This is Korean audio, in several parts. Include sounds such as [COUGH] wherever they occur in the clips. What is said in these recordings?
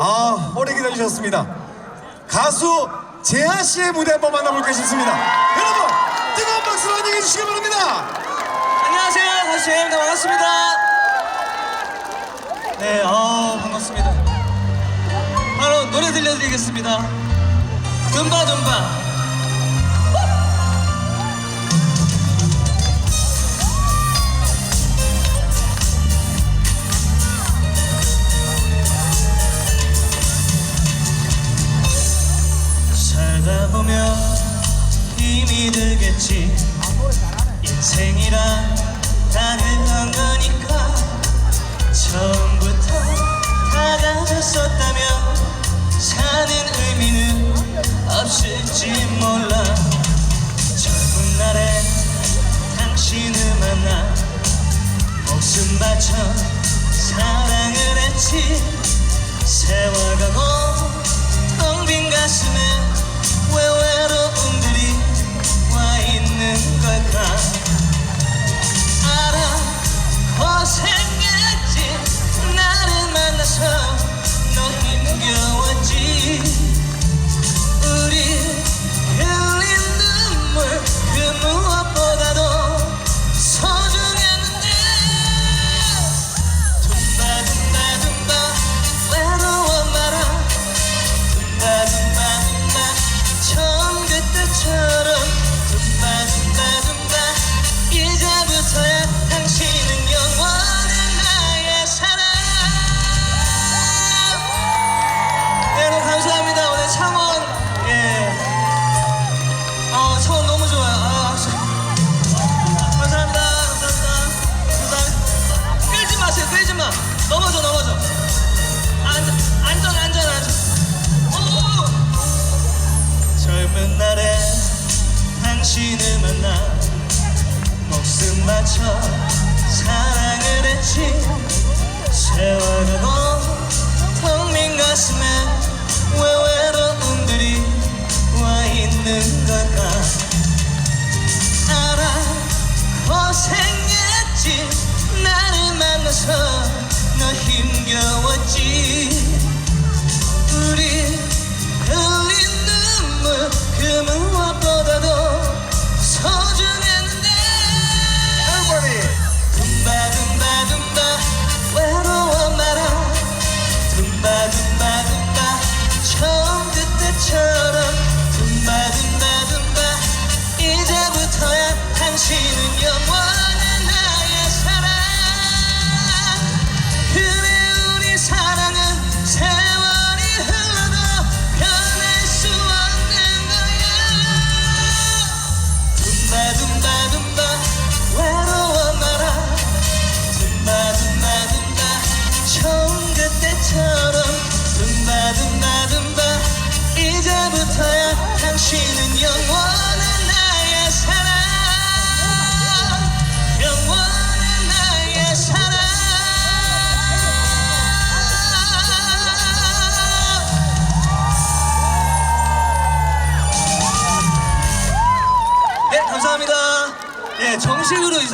아, 오래 기다리셨습니다. 가수 재하 씨의 무대 한번 만나볼까 싶습니다. 여러분, 뜨거운 박수로 환영해 주시기 바랍니다. 안녕하세요. 가수 재현입니다. 반갑습니다. 네, 아 반갑습니다. 바로 노래 들려드리겠습니다. 둠바 둠바. 살다 보면 힘이 들겠지. 인생이란 다 그런 거니까 처음부터 다 가졌었다면 사는 의미는 없을지 몰라. 젊은 날에 당신을 만나 목숨 바쳐 사랑을 했지. 세월 가고 텅 빈 가슴에 왜 외로움들이 와 있는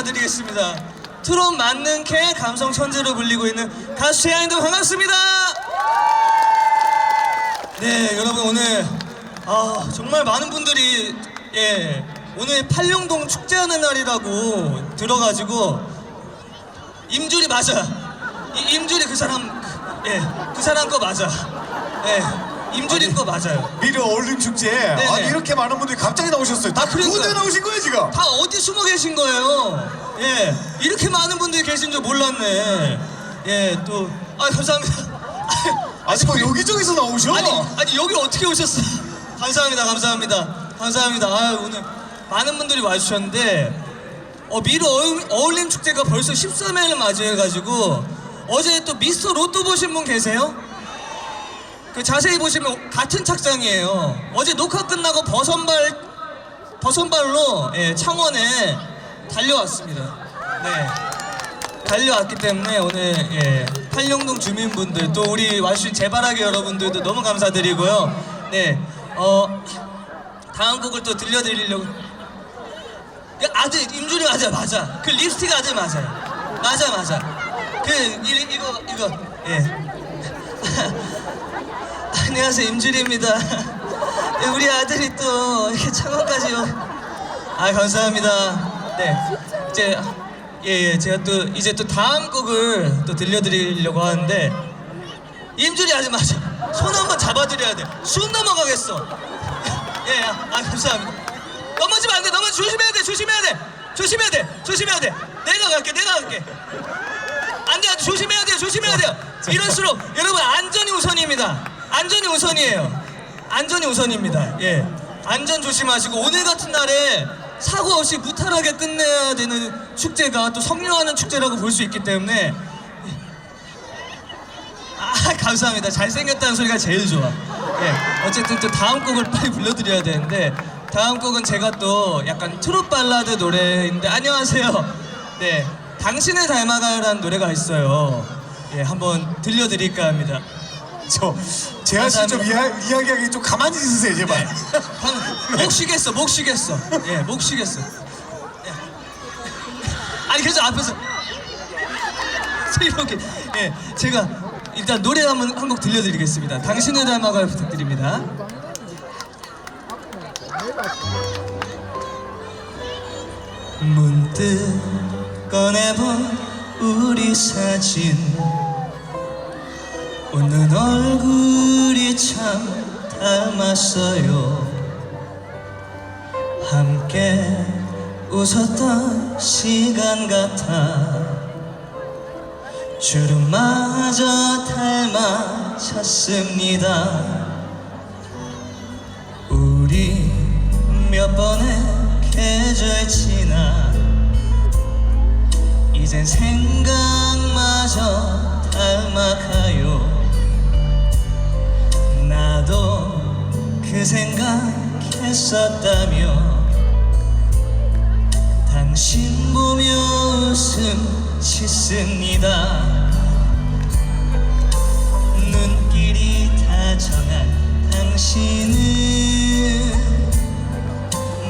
인사드리겠습니다. 트롯 만능 캐 감성 천재로 불리고 있는 가수 재하인도 반갑습니다. 네, 여러분 오늘 아, 정말 많은 분들이 예, 오늘 팔룡동 축제하는 날이라고 들어가지고 임줄이 맞아. 이 임줄이 그 사람 예, 그 사람 거 맞아. 예, 임줄이 거 맞아요. 미르 어울림 축제에 아니, 이렇게 많은 분들이 갑자기 나오셨어요. 다 아, 그러니까요. 무대 나오신 거예요, 지금? 다 어디 숨어 계신 거예요? 예, 이렇게 많은 분들이 계신 줄 몰랐네. 예, 또, 아, 감사합니다. 아니, 뭐 여기저기서 나오셔? 아니, 아니, 여기 어떻게 오셨어요? 감사합니다, 감사합니다. 감사합니다. 아 오늘 많은 분들이 와주셨는데, 어, 미르 어울- 어울림 축제가 벌써 13회를 맞이해가지고, 어제 또 미스터 로또 보신 분 계세요? 그 자세히 보시면 같은 착장이에요. 어제 녹화 끝나고 버선발 버선발로 예, 창원에 달려왔습니다. 네. 달려왔기 때문에 오늘 예, 팔룡동 주민분들 또 우리 와주신 재바라기 여러분들도 너무 감사드리고요. 네. 어 다음 곡을 또 들려드리려고 그 아들 임준이 맞아 맞아 그 립스틱 아들 맞아요 맞아 맞아 그 이, 이거 이거 예 [LAUGHS] 안녕하세요 임준입니다. 네, [LAUGHS] 우리 아들이 또 이렇게 창원까지 오. 아 감사합니다. 네 이제 예예 제가 또 이제 또 다음 곡을 또 들려드리려고 하는데 임준이 아직 맞아. 손 한번 잡아드려야 돼. 숨 넘어가겠어. [LAUGHS] 예, 아, 아 감사합니다. 넘어지면 안 돼. 넘어 조심해야 돼. 조심해야 돼. 조심해야 돼. 조심해야 돼. 내가 갈게. 내가 갈게. 안 돼. 안 돼. 조심해야. 조심해야 돼요. 이럴수록 여러분 안전이 우선입니다. 안전이 우선이에요. 안전이 우선입니다. 예. 안전 조심하시고 오늘 같은 날에 사고 없이 무탈하게 끝내야 되는 축제가 또 성령하는 축제라고 볼 수 있기 때문에 아 감사합니다. 잘생겼다는 소리가 제일 좋아. 예. 어쨌든 또 다음 곡을 빨리 불러드려야 되는데 다음 곡은 제가 또 약간 트롯 발라드 노래인데 안녕하세요. 네. 당신을 닮아가요라는 노래가 있어요. 예, 한번 들려드릴까 합니다. 저 재하 씨좀 이야, 이야기하기 좀 가만히 있으세요 네. 제발. 방금 목 쉬겠어, 목 쉬겠어. 예, 목 쉬겠어. 예. 아니 그래서 앞에서 [LAUGHS] 이렇게 예, 제가 일단 노래 한번 한 곡 들려드리겠습니다. 당신을 닮아가요 부탁드립니다. 문득 꺼내본 우리 사진 웃는 얼굴이 참 닮았어요. 함께 웃었던 시간 같아. 주름마저 닮아졌습니다. 우리 몇 번의 계절 지나 이젠 생각마저 닮아가요 나도 그 생각했었다며. 당신 보며 웃음 짓습니다. 눈길이 다정한 당신은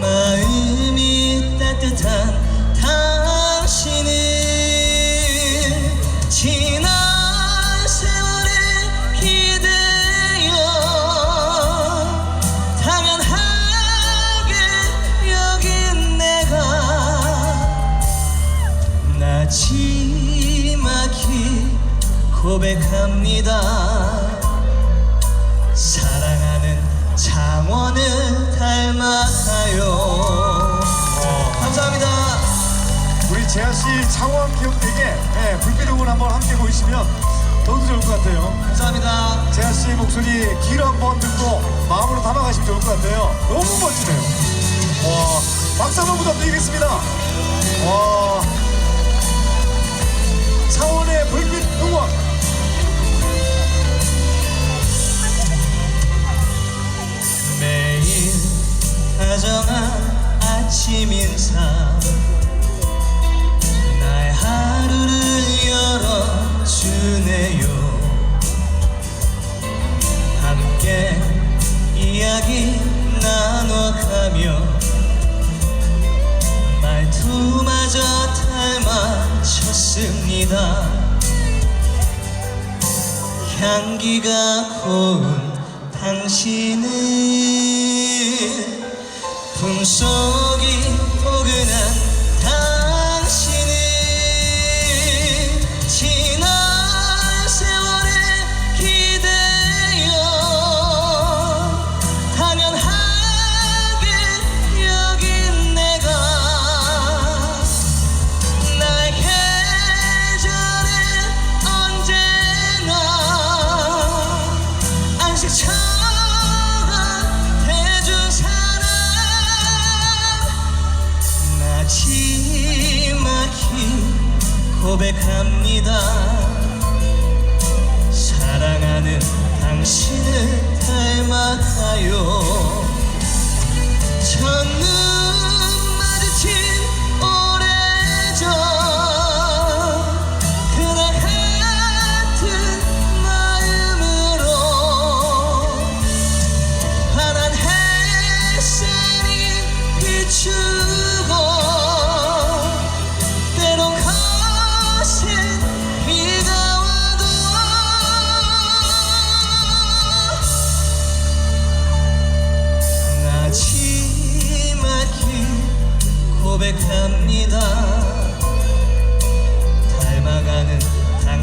마음이 따뜻한 고백합니다 사랑하는 장원을 닮아가요 감사합니다 우리 재하 씨 창원 기억되게 예, 불빛 응원 한번 함께 보이시면 더욱 좋을 것 같아요. 감사합니다 재하 씨 목소리 귀로 한번 듣고 마음으로 담아가시면 좋을 것 같아요. 너무 멋지네요. 와, 박수 한번 부탁드리겠습니다. 와, 창원의 불빛 응원. 다정한 아침 인사 나의 하루를 열어주네요. 함께 이야기 나눠가며 말투마저 닮아쳤습니다. 향기가 고운 당신은 품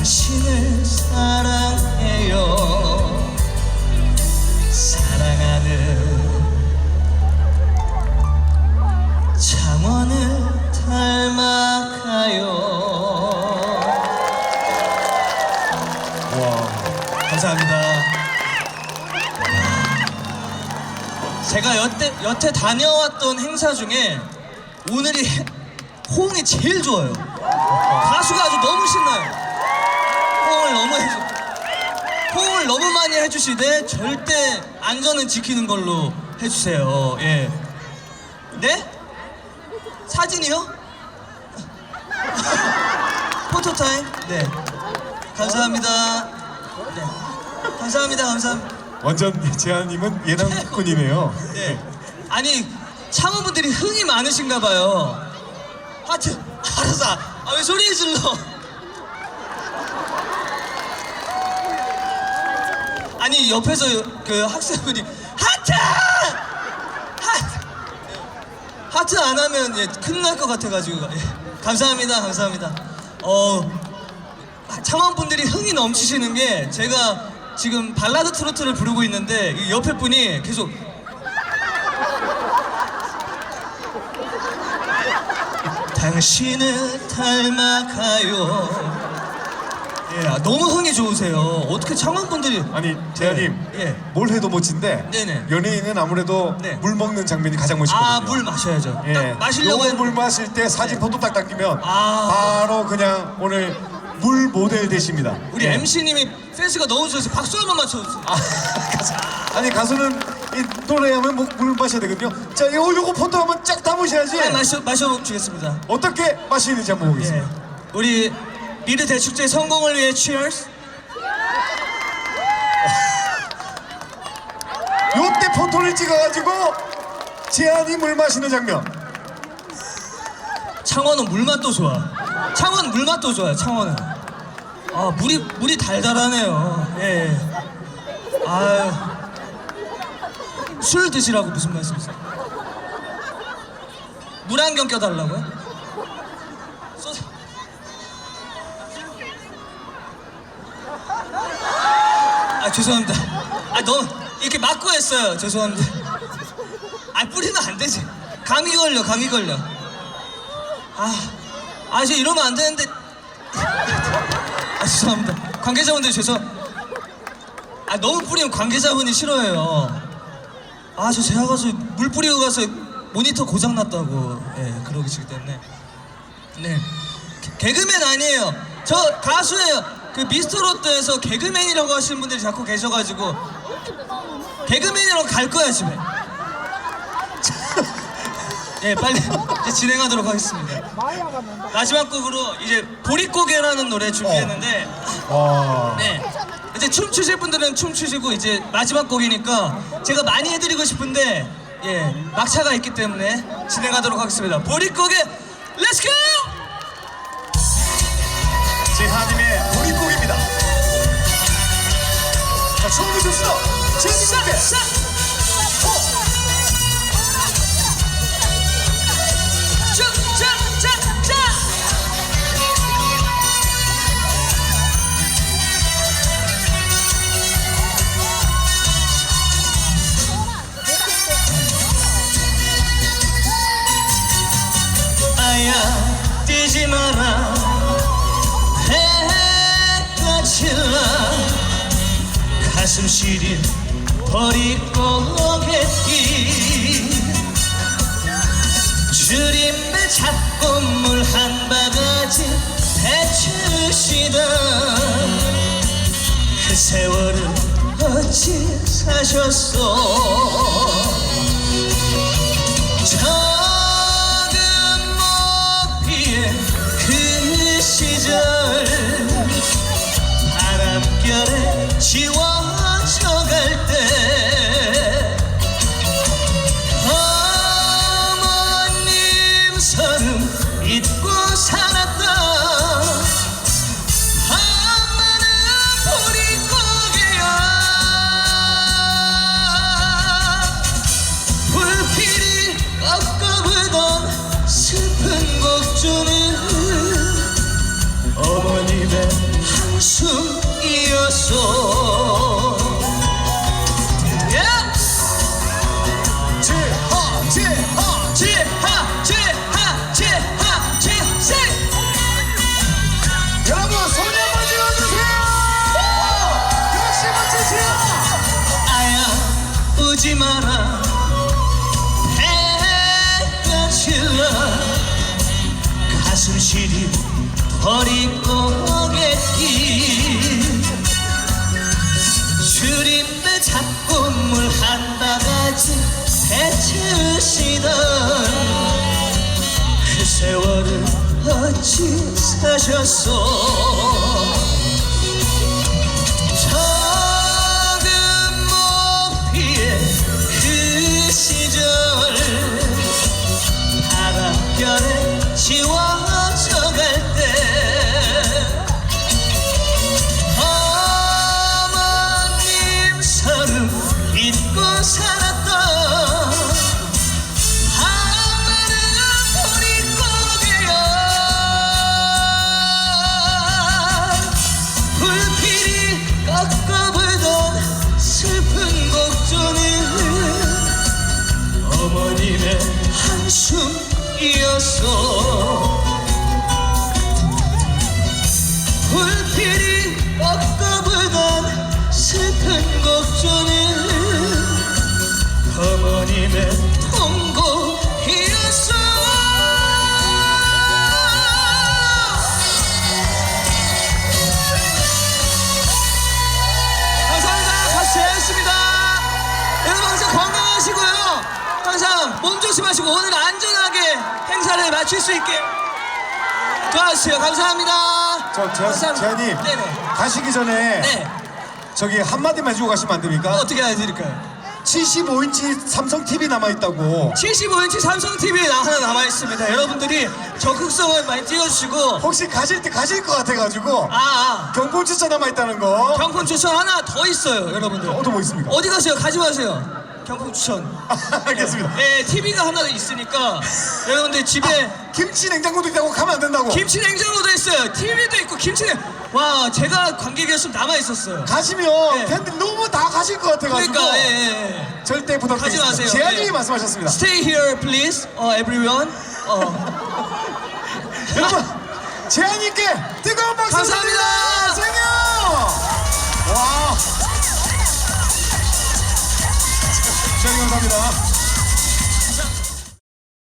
당신을 사랑해요. 사랑하는 창원을 닮아가요. 와 감사합니다. 제가 여태, 여태 다녀왔던 행사 중에 오늘이 호응이 제일 좋아요. 가수가 아주 너무 신나요. 너무 해주, 호응을 너무 많이 해주시되 절대 안전은 지키는 걸로 해주세요. 예. 네? 사진이요? [LAUGHS] 포토타임? 네. 감사합니다. 네. 감사합니다. 감사합니다. 완전 재한님은 예능꾼이네요. 네. 아니 창원분들이 흥이 많으신가 봐요. 하트. 알았어. 아, 왜 소리 질러? 아니 옆에서 그 학생분이 하트! 하트! 하트 안 하면 예, 큰일 날 것 같아가지고 예. 감사합니다 감사합니다 어 창원 분들이 흥이 넘치시는 게 제가 지금 발라드 트로트를 부르고 있는데 이 옆에 분이 계속 당신을 닮아가요 예, 아, 너무 흥이 좋으세요 어떻게 창원 분들이 아니 재한님 예. 뭘 해도 멋진데 네네. 연예인은 아무래도 네. 물 먹는 장면이 가장 멋있거든요. 아 물 마셔야죠 예. 딱 마시려고 요거 했 물 마실 때 사진 포토 딱 당기면 아. 바로 그냥 오늘 물 모델 되십니다. 우리 예. MC님이 센스가 너무 좋아서 박수 한번 맞춰주세요 아, [LAUGHS] 가수. 아니 가수는 이 노래하면 뭐, 물 마셔야 되거든요. 자, 요거 요거 포토 한번 쫙 담으셔야지. 아, 마셔 마셔 주겠습니다 어떻게 마시는지 한번 예. 보겠습니다. 우리 미르 대축제 성공을 위해 cheers. 요때 포토를 찍어가지고 재한이 물 마시는 장면. 창원은 물맛도 좋아. 창원 물맛도 좋아요 창원은. 아 물이 물이 달달하네요. 예, 예. 아유. 술 드시라고 무슨 말씀이세요? 물한병 껴달라고요 아 죄송합니다 아 너무 이렇게 맞고 했어요 죄송합니다 아 뿌리면 안 되지 감기 걸려 감기 걸려 아, 아, 저 이러면 안 되는데. 아, 죄송합니다. 관계자분들 죄송. 아, 너무 뿌리면 관계자분이 싫어해요. 아, 저 제가 가서 물 뿌리고 가서 모니터 고장 났다고. 예, 그러시기 때문에. 네. 개- 개그맨 아니에요. 저 가수예요. 그 미스터 롯데에서 개그맨이라고 하시는 분들이 자꾸 계셔가지고 개그맨이라고 갈 거야 집에. 예, 빨리 이제 진행하도록 하겠습니다. 마지막 곡으로 이제 보릿고개라는 노래 준비했는데 와. 네. 이제 춤추실 분들은 춤추시고 이제 마지막 곡이니까 제가 많이 해드리고 싶은데 예 막차가 있기 때문에 진행하도록 하겠습니다. 보릿고개 렛츠 고! 자, 좋습니다. 재한님 가슴 시린 버리고겠기. 주림배 잡고 물 한 바가지 배추시던 그 세월을 어찌 사셨소 작품물 한 바가지 배채우시던 그 세월을 어찌 사셨소 한 몸 조심하시고 오늘 안전하게 행사를 마칠 수 있게 도와주세요 감사합니다 저 감사합니다. 재하님 네네 가시기 전에 네 저기 한마디만 해주고 가시면 안 됩니까? 어떻게 해드릴까요? 75인치 삼성 TV 남아 있다고 75인치 삼성 TV 하나 남아 있습니다. 여러분들이 적극성을 많이 띄워주시고 혹시 가실 때 가실 것 같아가지고 아, 경품 추천 남아 있다는 거아 경품 추천 하나 더 있어요, 여러분들. 어디 뭐 있습니까? 어디 가세요? 가지 마세요. 경품 추천. 알겠습니다 네, TV가 하나 있으니까 [LAUGHS] 여러분들 집에 김치 냉장고도 있다고 가면 안 된다고 김치 냉장고도 있어요. TV도 있고 김치 냉. 와, 제가 관객이었으면 남아 있었어요. 가시면 네. 팬들이 너무 다 가실 것 같아가지고 그러니까 예, 예, 예. 절대 부탁드리겠습니다 가지 마세요. 재하님이 네. 말씀하셨습니다 Stay here, please, uh, everyone. 어. [LAUGHS] 여러분 재하님께 뜨거운 박수 감사합니다. 드립니다. 생요 와 재하님 감사합니다